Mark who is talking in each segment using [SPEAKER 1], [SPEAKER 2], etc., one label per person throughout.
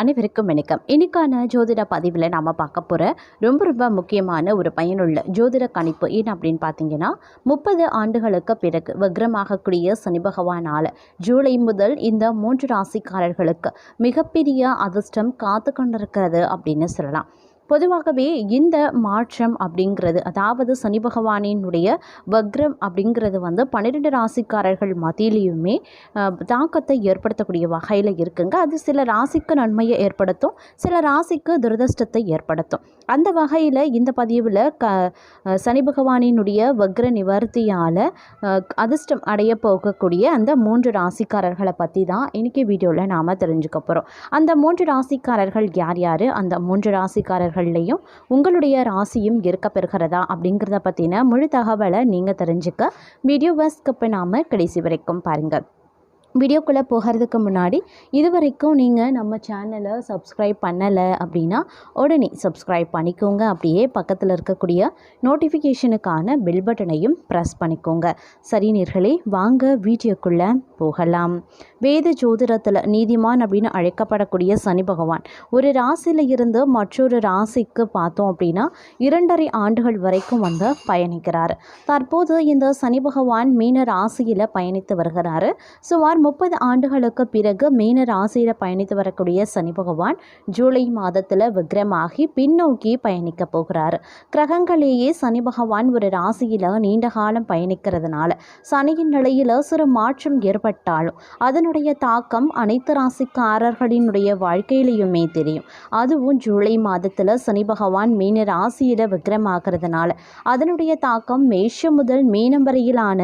[SPEAKER 1] அனைவருக்கும் வணக்கம். இன்னைக்கான ஜோதிட பதிவில் நாம் பார்க்க போகிற ரொம்ப ரொம்ப முக்கியமான ஒரு பயனுள்ள ஜோதிட கணிப்பு என்ன அப்படின்னு பார்த்தீங்கன்னா முப்பது ஆண்டுகளுக்கு பிறகு வக்ரமாகக்கூடிய சனி பகவானால் ஜூலை முதல் இந்த மூன்று ராசிக்காரர்களுக்கு மிகப்பெரிய அதிர்ஷ்டம் காத்து கொண்டிருக்கிறது அப்படின்னு சொல்லலாம். பொதுவாகவே இந்த மாற்றம் அப்படிங்கிறது அதாவது சனி பகவானினுடைய வக்ரம் அப்படிங்கிறது வந்து பன்னிரெண்டு ராசிக்காரர்கள் மத்தியிலையுமே தாக்கத்தை ஏற்படுத்தக்கூடிய வகையில் இருக்குங்க. அது சில ராசிக்கு நன்மையை ஏற்படுத்தும் சில ராசிக்கு துரதிர்ஷ்டத்தை ஏற்படுத்தும். அந்த வகையில் இந்த பதிவில் க சனி பகவானினுடைய வக்ர நிவர்த்தியால் அதிர்ஷ்டம் அடைய போகக்கூடிய அந்த மூன்று ராசிக்காரர்களை பற்றி தான் இன்றைக்கி வீடியோவில் நாம் தெரிஞ்சுக்க போகிறோம் அந்த மூன்று ராசிக்காரர்கள் யார் யார்? அந்த மூன்று ராசிக்காரர்கள் ராசிக்காரர்கள்லையும் உங்களுடைய ராசியும் இருக்க பெறுகிறதா அப்படிங்கிறத பற்றின முழு தகவலை நீங்கள் தெரிஞ்சுக்க வீடியோவை ஸ்கிப் பண்ணாமல் கடைசி வரைக்கும் பாருங்கள் வீடியோக்குள்ளே போகிறதுக்கு முன்னாடி இது வரைக்கும் நீங்கள் நம்ம சேனலை சப்ஸ்கிரைப் பண்ணலை அப்படின்னா உடனே சப்ஸ்கிரைப் பண்ணிக்கோங்க. அப்படியே பக்கத்தில் இருக்கக்கூடிய நோட்டிஃபிகேஷனுக்கான பெல் பட்டனையும் ப்ரெஸ் பண்ணிக்கோங்க. சரி நேர்களே வாங்க வீடியோக்குள்ளே போகலாம். வேத ஜோதிடத்தில் நீதிமான் அப்படின்னு அழைக்கப்படக்கூடிய சனி பகவான். ஒரு ராசியில் இருந்து மற்றொரு ராசிக்கு பார்த்தோம் அப்படின்னா இரண்டரை ஆண்டுகள் வரைக்கும் வந்து பயணிக்கிறார். தற்போது இந்த சனி பகவான் மீன ராசியில் பயணித்து வருகிறாரு. சுமார் முப்பது ஆண்டுகளுக்கு பிறகு மீன ராசியில் பயணித்து வரக்கூடிய சனி பகவான் ஜூலை மாதத்தில் விக்ரமாகி பின்னோக்கி பயணிக்க போகிறார். கிரகங்களேயே சனி பகவான் ஒரு ராசியில் நீண்ட காலம் பயணிக்கிறதுனால சனியின் நிலையில் சிறு மாற்றம் ஏற்பட்டாலும் அதனுடைய தாக்கம் அனைத்து ராசிக்காரர்களினுடைய வாழ்க்கையிலையுமே தெரியும். அதுவும் ஜூலை மாதத்தில் சனி பகவான் மீன ராசியில் விக்ரமாகிறதுனால. அதனுடைய தாக்கம் மேஷம் முதல் மீனம் வரையிலான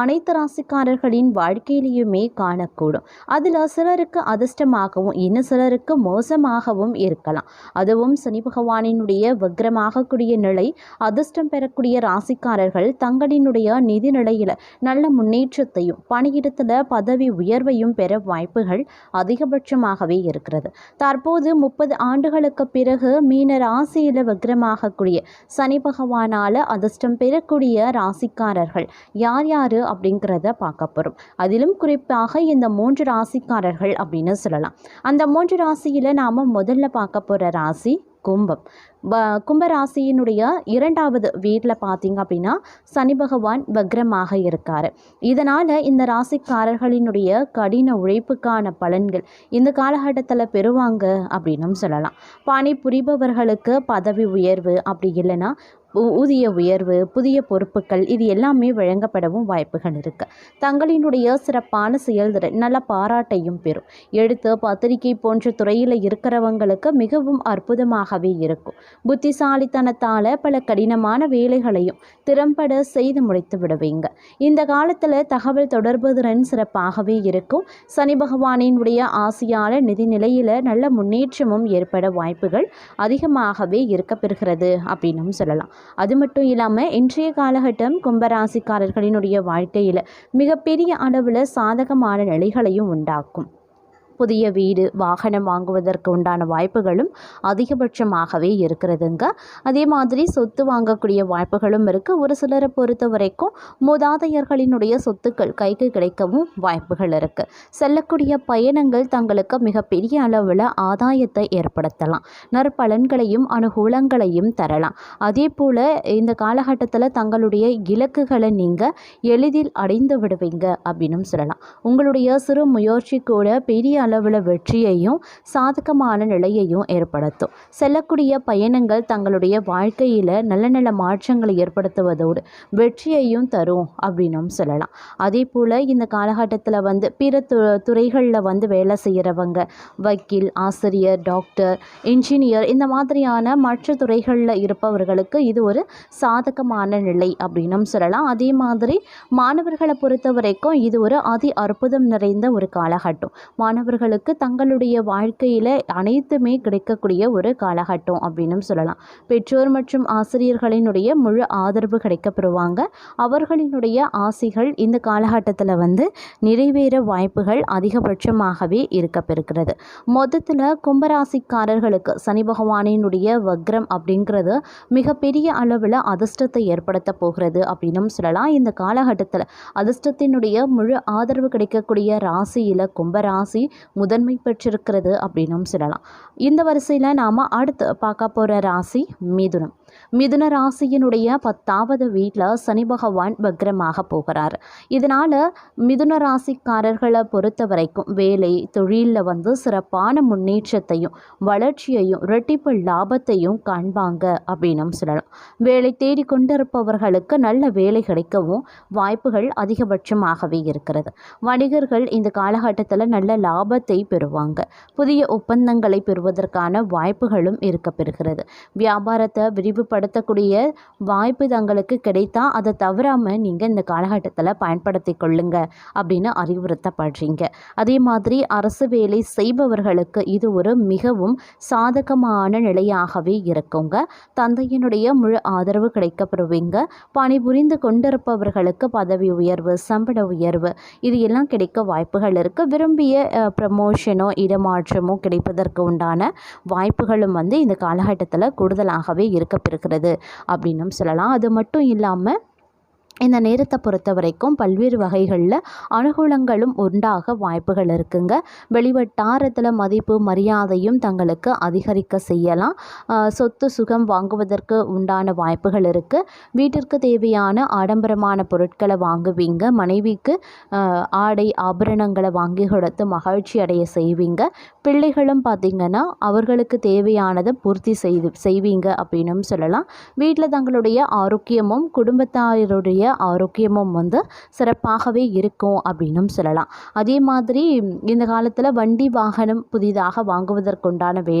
[SPEAKER 1] அனைத்து ராசிக்காரர்களின் வாழ்க்கையிலையுமே காணக்கூடும். அதில் சிலருக்கு அதிர்ஷ்டமாகவும் இன்னும் சிலருக்கு மோசமாகவும் இருக்கலாம். அதுவும் சனி பகவானினுடைய வக்ரமாகக்கூடிய நிலை அதிர்ஷ்டம் பெறக்கூடிய ராசிக்காரர்கள் தங்களினுடைய நிதி நிலையில் நல்ல முன்னேற்றத்தையும் பணியிடத்தில் பதவி உயர்வையும் பெற வாய்ப்புகள் அதிகபட்சமாகவே இருக்கிறது. தற்போது முப்பது ஆண்டுகளுக்கு பிறகு மீன ராசியில் வக்ரமாகக்கூடிய சனி பகவானால் அதிர்ஷ்டம் பெறக்கூடிய ராசிக்காரர்கள் யார் யார் அப்படிங்கிறத பார்க்க போகிறோம் அதிலும் குறிப்பாக இந்த மூன்று ராசிக்காரர்கள் அப்படின்னு சொல்லலாம். அந்த மூன்று ராசியில் நாம் முதல்ல பார்க்க போகிற ராசி கும்பம். கும்பராசியினுடைய இரண்டாவது வீட்டில் பார்த்தீங்க அப்படின்னா சனி பகவான் வக்ரமாக இருக்கார். இதனால் இந்த ராசிக்காரர்களினுடைய கடின உழைப்புக்கான பலன்கள் இந்த காலகட்டத்தில் பெறுவாங்க அப்படின்னும் சொல்லலாம். பணி புரிபவர்களுக்கு பதவி உயர்வு அப்படி இல்லைன்னா ஊதிய உயர்வு புதிய பொறுப்புகள் இது எல்லாமே வழங்கப்படவும் வாய்ப்புகள் இருக்குது தங்களினுடைய சிறப்பான செயல்திறன் நல்ல பாராட்டையும் பெறும். எழுத்து பத்திரிகை போன்ற துறையில் இருக்கிறவங்களுக்கு மிகவும் அற்புதமாகவே இருக்கும். புத்திசாலித்தனத்தால் பல கடினமான வேலைகளையும் திறம்பட செய்து முடித்து விடுவீங்க. இந்த காலத்தில் தகவல் தொடர்பு திறன் சிறப்பாகவே இருக்கும். சனி பகவானினுடைய ஆசையால் நிதி நிலையில் நல்ல முன்னேற்றமும் ஏற்பட வாய்ப்புகள் அதிகமாகவே இருக்கப்பெறுகிறது அப்படின்னும் சொல்லலாம். அது மட்டும் இல்லாமல் இன்றைய காலகட்டம் கும்பராசிக்காரர்களினுடைய வாழ்க்கையில் மிகப்பெரிய அளவில் சாதகமான நிலைகளையும் உண்டாக்கும். புதிய வீடு வாகனம் வாங்குவதற்கு உண்டான வாய்ப்புகளும் அதிகபட்சமாகவே இருக்கிறதுங்க. அதே மாதிரி சொத்து வாங்கக்கூடிய வாய்ப்புகளும் இருக்குது ஒரு சிலரை பொறுத்த வரைக்கும் மூதாதையர்களினுடைய சொத்துக்கள் கைக்கு கிடைக்கவும் வாய்ப்புகள் இருக்குது செல்லக்கூடிய பயணங்கள் தங்களுக்கு மிகப்பெரிய அளவில் ஆதாயத்தை ஏற்படுத்தலாம். நற்பலன்களையும் அனுகூலங்களையும் தரலாம். அதே போல் இந்த காலகட்டத்தில் தங்களுடைய இலக்குகளை நீங்கள் எளிதில் அடைந்து விடுவீங்க அப்படின்னும் சொல்லலாம். உங்களுடைய சிறு முயற்சி கூட பெரிய அளவில் வெற்றியையும் சாதகமான நிலையையும் ஏற்படுத்தும். செல்லக்கூடிய பயணங்கள் தங்களுடைய வாழ்க்கையில் நல்ல நல்ல மாற்றங்களை ஏற்படுத்துவதோடு வெற்றியையும் தரும் அப்படின்னும் சொல்லலாம். அதே போல் இந்த காலகட்டத்தில் வந்து பிற து துறைகளில் வந்து வேலை செய்கிறவங்க வக்கீல் ஆசிரியர் டாக்டர் இன்ஜினியர் இந்த மாதிரியான மற்ற துறைகளில் இருப்பவர்களுக்கு இது ஒரு சாதகமான நிலை அப்படின்னும் சொல்லலாம். அதே மாதிரி மாணவர்களை பொறுத்த வரைக்கும் இது ஒரு அதி அற்புதம் நிறைந்த ஒரு காலகட்டம். மாணவர்கள் அவர்களுக்கு தங்களுடைய வாழ்க்கையில் அனைத்துமே கிடைக்கக்கூடிய ஒரு காலகட்டம் அப்படின்னும் சொல்லலாம். பெற்றோர் மற்றும் ஆசிரியர்களினுடைய முழு ஆதரவு கிடைக்கப்பெறுவாங்க அவர்களினுடைய ஆசைகள் இந்த காலகட்டத்தில் வந்து நிறைவேற வாய்ப்புகள் அதிகபட்சமாகவே இருக்கப்பெறுகிறது. மொத்தத்தில் கும்பராசிக்காரர்களுக்கு சனி பகவானினுடைய வக்ரம் அப்படிங்கிறது மிகப்பெரிய அளவில் அதிர்ஷ்டத்தை ஏற்படுத்த போகிறது அப்படின்னும் சொல்லலாம். இந்த காலகட்டத்தில் அதிர்ஷ்டத்தினுடைய முழு ஆதரவு கிடைக்கக்கூடிய ராசியில் கும்பராசி முதன்மை பெற்றிருக்கிறது அப்படின்னும் சொல்லலாம். இந்த வரிசையில் நாம் அடுத்து பார்க்க போகிற ராசி மிதுனம். மிதுன ராசியினுடைய பத்தாவது வீட்டில் சனி பகவான் வக்ரமாக போகிறார். இதனால் மிதுன ராசிக்காரர்களை பொறுத்த வரைக்கும் வேலை தொழிலில் வந்து சிறப்பான முன்னேற்றத்தையும் வளர்ச்சியையும் இரட்டிப்பு லாபத்தையும் காண்பாங்க அப்படின்னும் சொல்லலாம். வேலை தேடி கொண்டிருப்பவர்களுக்கு நல்ல வேலை கிடைக்கவும் வாய்ப்புகள் அதிகபட்சமாகவே இருக்கிறது. வணிகர்கள் இந்த காலகட்டத்தில் நல்ல லாபத்தை பெறுவாங்க. புதிய ஒப்பந்தங்களை பெறுவதற்கான வாய்ப்புகளும் இருக்க பெறுகிறது வியாபாரத்தை விரிவுபடுத்தக்கூடிய வாய்ப்பு தங்களுக்கு கிடைத்தா அதை தவறாமல் நீங்கள் இந்த காலகட்டத்தில் பயன்படுத்தி கொள்ளுங்க அப்படின்னு அறிவுறுத்தப்படுறீங்க. அதே மாதிரி அரசு வேலை செய்பவர்களுக்கு இது ஒரு மிகவும் சாதகமான நிலையாகவே இருக்குங்க. தந்தையினுடைய முழு ஆதரவு கிடைக்கப்பெறுவீங்க பணிபுரிந்து கொண்டிருப்பவர்களுக்கு பதவி உயர்வு சம்பள உயர்வு இது எல்லாம் கிடைக்க வாய்ப்புகள் இருக்குது விரும்பிய ப்ரமோஷனோ இடமாற்றமோ கிடைப்பதற்கு உண்டான வாய்ப்புகளும் வந்து இந்த காலகட்டத்தில் கூடுதலாகவே இருக்கிறது அப்படின்னும் சொல்லலாம். அது மட்டும் இல்லாமல் இந்த நேரத்தை பொறுத்த வரைக்கும் பல்வேறு வகைகளில் அனுகூலங்களும் உண்டாக வாய்ப்புகள் இருக்குங்க. வெளிவட்டாரத்தில் மதிப்பு மரியாதையும் தங்களுக்கு அதிகரிக்க செய்யலாம். சொத்து சுகம் வாங்குவதற்கு உண்டான வாய்ப்புகள் இருக்குது வீட்டிற்கு தேவையான ஆடம்பரமான பொருட்களை வாங்குவீங்க. மனைவிக்கு ஆடை ஆபரணங்களை வாங்கி கொடுத்து மகிழ்ச்சி அடைய செய்வீங்க. பிள்ளைகளும் பார்த்திங்கன்னா அவர்களுக்கு தேவையானதை பூர்த்தி செய்து செய்வீங்க அப்படின்னும் சொல்லலாம். வீட்டில் தங்களுடைய ஆரோக்கியமும் குடும்பத்தாருடைய ஆரோக்கியமும் வந்து சிறப்பாகவே இருக்கும் அப்படின்னும் சொல்லலாம். அதே மாதிரி இந்த காலத்தில் வண்டி வாகனம் புதிதாக வாங்குவதற்குண்டான வே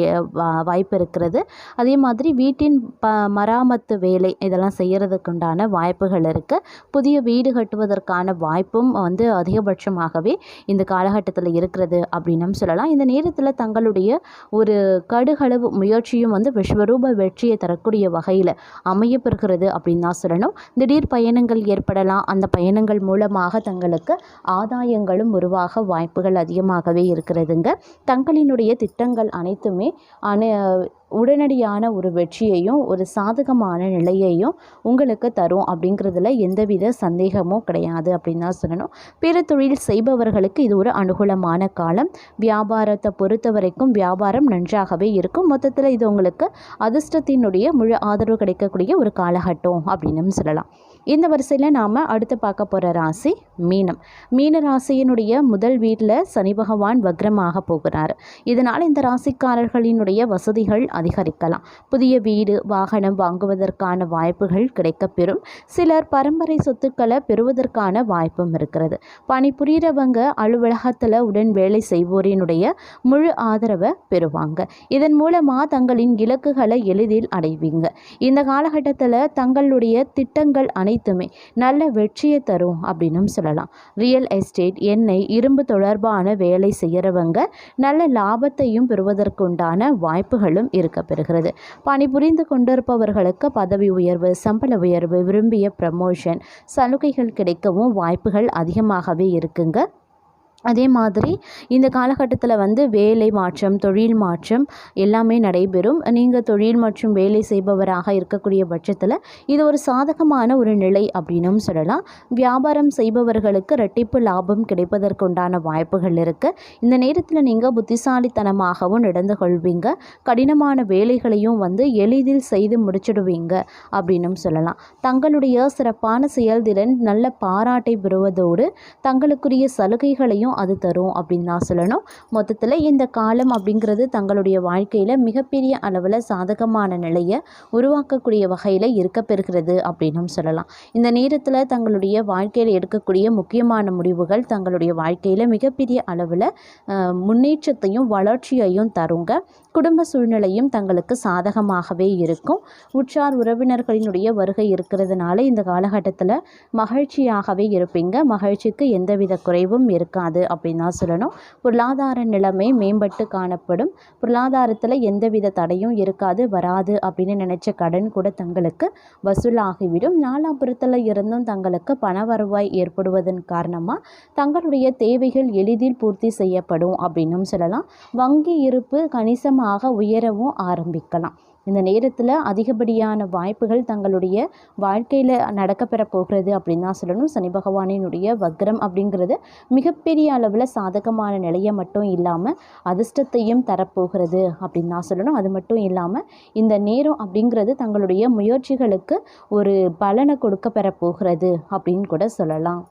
[SPEAKER 1] வாய்ப்பு இருக்கிறது. அதே மாதிரி வீட்டின் ப மராமத்து வேலை இதெல்லாம் செய்கிறதுக்குண்டான வாய்ப்புகள் இருக்குது புதிய வீடு கட்டுவதற்கான வாய்ப்பும் வந்து அதிகபட்சமாகவே இந்த காலகட்டத்தில் இருக்கிறது அப்படின்னும் சொல்லலாம். இந்த நேரத்தில் தங்களுடைய ஒரு கடுகளவு முயற்சியும் வந்து விஸ்வரூப வெற்றியை தரக்கூடிய வகையில் அமையப்பெறுகிறது அப்படின்னு தான் சொல்லணும். திடீர் பயணங்கள் ஏற்படலாம். அந்த பயணங்கள் மூலமாக தங்களுக்கு ஆதாயங்களும் உருவாக வாய்ப்புகள் அதிகமாகவே இருக்கிறதுங்க. தங்களினுடைய திட்டங்கள் அனைத்துமே அணு உடனடியான ஒரு வெற்றியையும் ஒரு சாதகமான நிலையையும் உங்களுக்கு தரும் அப்படிங்கிறதுல எந்தவித சந்தேகமும் கிடையாது அப்படின்னு தான் சொல்லணும். பிற தொழில் செய்பவர்களுக்கு இது ஒரு அனுகூலமான காலம். வியாபாரத்தை பொறுத்த வரைக்கும் வியாபாரம் நன்றாகவே இருக்கும். மொத்தத்தில் இது உங்களுக்கு அதிர்ஷ்டத்தினுடைய முழு ஆதரவு கிடைக்கக்கூடிய ஒரு காலகட்டம் அப்படின்னு சொல்லலாம். இந்த வரிசையில் நாம் அடுத்து பார்க்க போகிற ராசி மீனம். மீன ராசியினுடைய முதல் வீட்டில் சனி பகவான் வக்ரமாக போகிறார். இதனால் இந்த ராசிக்காரர்களினுடைய வசதிகள் அதிகரிக்கலாம். புதிய வீடு வாகனம் வாங்குவதற்கான வாய்ப்புகள் கிடைக்கப்பெறும். சிலர் பரம்பரை சொத்துக்களை பெறுவதற்கான வாய்ப்பும் இருக்கிறது. பணிபுரியறவங்க அலுவலகத்தில் உடன் வேலை செய்வோரினுடைய முழு ஆதரவை பெறுவாங்க. இதன் மூலமாக தங்களின் இலக்குகளை எளிதில் அடைவீங்க. இந்த காலகட்டத்தில் தங்களுடைய திட்டங்கள் அனைத்துமே நல்ல வெற்றியை தரும் அப்படின்னும் சொல்லலாம். ரியல் எஸ்டேட் எண்ணெய் இரும்பு தொடர்பான வேலை செய்கிறவங்க நல்ல லாபத்தையும் பெறுவதற்குண்டான வாய்ப்புகளும் இருக்க பெறுகிறது பணிபுரிந்து கொண்டிருப்பவர்களுக்கு பதவி உயர்வு சம்பள உயர்வு விரும்பிய ப்ரமோஷன் சலுகைகள் கிடைக்கவும் வாய்ப்புகள் அதிகமாகவே இருக்குங்க. அதே மாதிரி இந்த காலகட்டத்தில் வந்து வேலை மாற்றம் தொழில் மாற்றம் எல்லாமே நடைபெறும். நீங்கள் தொழில் மற்றும் வேலை செய்பவராக இருக்கக்கூடிய பட்சத்தில் இது ஒரு சாதகமான ஒரு நிலை அப்படின்னும் சொல்லலாம். வியாபாரம் செய்பவர்களுக்கு ரெட்டிப்பு லாபம் கிடைப்பதற்குண்டான வாய்ப்புகள் இருக்குது இந்த நேரத்தில் நீங்கள் புத்திசாலித்தனமாகவும் நடந்து கொள்வீங்க. கடினமான வேலைகளையும் வந்து எளிதில் செய்து முடிச்சிடுவீங்க அப்படின்னும் சொல்லலாம். தங்களுடைய சிறப்பான செயல்திறன் நல்ல பாராட்டை பெறுவதோடு தங்களுக்குரிய சலுகைகளையும் அது தரும் அப்படின்னு தான் சொல்லணும். மொத்தத்தில் இந்த காலம் அப்படிங்கிறது தங்களுடைய வாழ்க்கையில் மிகப்பெரிய அளவில் சாதகமான நிலையை உருவாக்கக்கூடிய வகையில் இருக்க பெறுகிறது அப்படின்னும் சொல்லலாம். இந்த நேரத்தில் தங்களுடைய வாழ்க்கையில் எடுக்கக்கூடிய முக்கியமான முடிவுகள் தங்களுடைய வாழ்க்கையில் மிகப்பெரிய அளவில் முன்னேற்றத்தையும் வளர்ச்சியையும் தருங்க. குடும்ப சூழ்நிலையும் தங்களுக்கு சாதகமாகவே இருக்கும். உற்றார் உறவினர்களினுடைய வருகை இருக்கிறதுனால இந்த காலகட்டத்தில் மகிழ்ச்சியாகவே இருப்பீங்க. மகிழ்ச்சிக்கு எந்தவித குறைவும் இருக்காது. அப்படின்னு தான் சொல்லணும். பொருளாதார நிலைமை மேம்பட்டு காணப்படும். பொருளாதாரத்தில் எந்தவித தடையும் இருக்காது வராது அப்படின்னு நினச்ச கடன் கூட தங்களுக்கு வசூலாகிவிடும். நாலாபுரத்தில் இருந்தும் தங்களுக்கு பண வருவாய் ஏற்படுவதன் காரணமாக தங்களுடைய தேவைகள் எளிதில் பூர்த்தி செய்யப்படும் அப்படின்னும் சொல்லலாம். வங்கி இருப்பு கணிசமாக உயரவும் ஆரம்பிக்கலாம். இந்த நேரத்தில் அதிகப்படியான வாய்ப்புகள் தங்களுடைய வாழ்க்கையில் நடக்கப்பெற போகிறது அப்படின்னு தான் சொல்லணும். சனி பகவானினுடைய வக்ரம் அப்படிங்கிறது மிகப்பெரிய அளவில் சாதகமான நிலையை மட்டும் இல்லாமல் அதிர்ஷ்டத்தையும் தரப்போகிறது அப்படின்னு தான் சொல்லணும். அது மட்டும் இல்லாமல் இந்த நேரம் அப்படிங்கிறது தங்களுடைய முயற்சிகளுக்கு ஒரு பலனை கொடுக்க பெற போகிறது அப்படின்னு கூட சொல்லலாம்.